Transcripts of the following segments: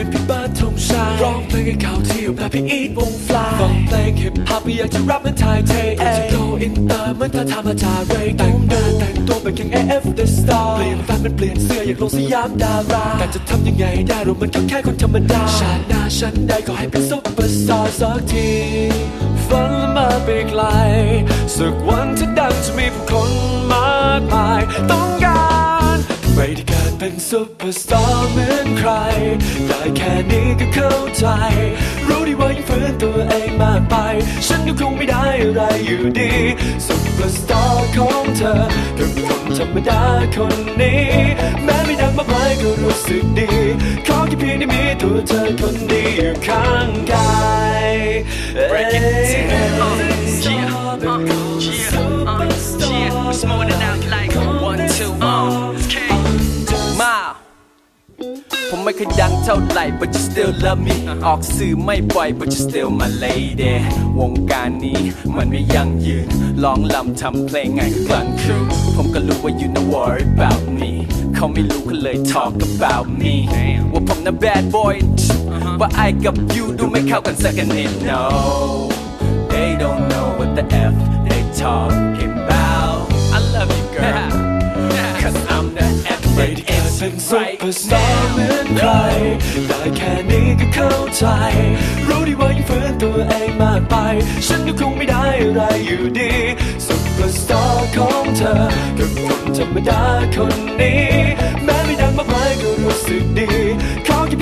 เป็นพี่เบิร์ดธงชัยร้องเพลงให้เขาเที่ยวแบบพี่อีทวงฟลายฟังเพลงฮิปไม่อยากจะรับมันทายเทอยากจะโกอินเตอร์เหมือนเธอทำมาจาเรย์แต่งหน้าแต่งตัวแบบแย่าง AF The Star เปลี่ยนแฟนเป็นเปลี่ยนเสื้ออยากลงสยามดารา แต่จะทำยังไงได้รู้มันก็แค่คนธรรมดาฉัติหน้าฉันได้ก็ให้เป็นซุปเปอร์สตาร์สักทีฝันมาไปไกลสักวันจะดังจะมีผู้คน ซุปเปอร์สตาร์เหมือนใครได้แค่นี้ก็เข้าใจ รู้ดีว่ายังฝืนตัวเองมากไป ฉันก็คงไม่ได้อะไรอยู่ดีซุปเปอร์สตาร์ของเธอกับคนธรรมดาคนนี้ แม้ไม่ดังมากมายก็รู้สึกดี ขอแค่เพียงได้มีตัวเธอคนนี้อยู่ข้างกาย Break it down. Uh, yeah, ผมไม่เคยดังเท่าไหร่ but you still love me ออกสื่อไม่บ่อย but you still my lady วงการนี้มันไม่ยั่งยืนร้องลำทำเพลงไงก็กลั่นคืนผมก็รู้ว่า you not worry about me เขาไม่รู้ก็เลย talk about me ว่าผมน่ะ bad boy ว่าไอกับ you ดูไม่เข้ากันสักนิด no they don't know what the F they talking about ได้แค่นี้ก็เข้าใจ รู้ดีว่ายังฝืนตัวเองมากไป ฉันก็คงไม่ได้อะไรอยู่ดีสุดประสตาร์ของเธอกับคนธรรมดาคนนี้ แม้ไม่ดังมากมายก็รู้สึกดีขอแค่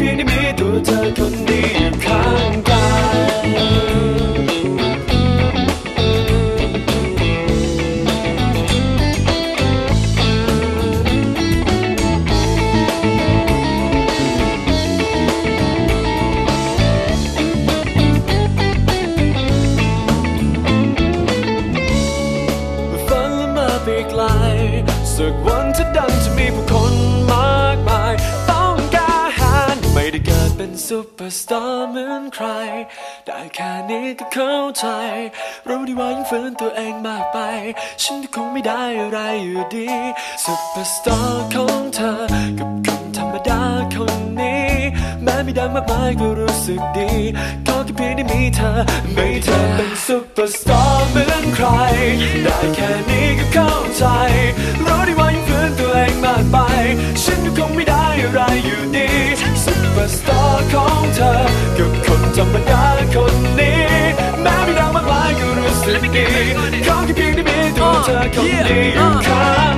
สักวันจะดังจะมีผู้คนมากมาย ต้องการไม่ได้เกิดเป็นซุปเปอร์สตาร์เหมือนใคร ได้แค่นี้ก็เข้าใจ รู้ดีว่ายังฝืนตัวเองมากไป ฉันก็คงไม่ได้อะไรอยู่ดีซุปเปอร์สตาร์ของ ม้ไม่ดังมากมายก็รู้สึกดีขอแค่เพียงได้มีเธอไม่เธอเป็นซุปเปอร์สตาร์เหมือนใคร ได้แค่นี้ก็เข้าใจ รู้ดีว่ายังฝืนตัวเองมากไป ฉันก็คงไม่ได้อะไรอยู่ดีซุปเปอร์สตาร์ของเธอกับคนธรรมดาคนนี้ แม้ไม่ดังมากมายก็รู้สึกดีขอแค่เพียงได้มีตัวเธอคนนี้อยู่ข้าง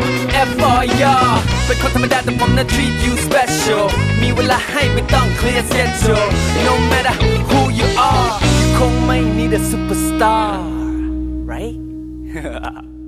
finger up F for you เป็นคนธรรมดาแต่ผมน่ะ treat you special มีเวลาให้ไม่ต้อง clear schedule No matter who you are คงไม่ need a superstar right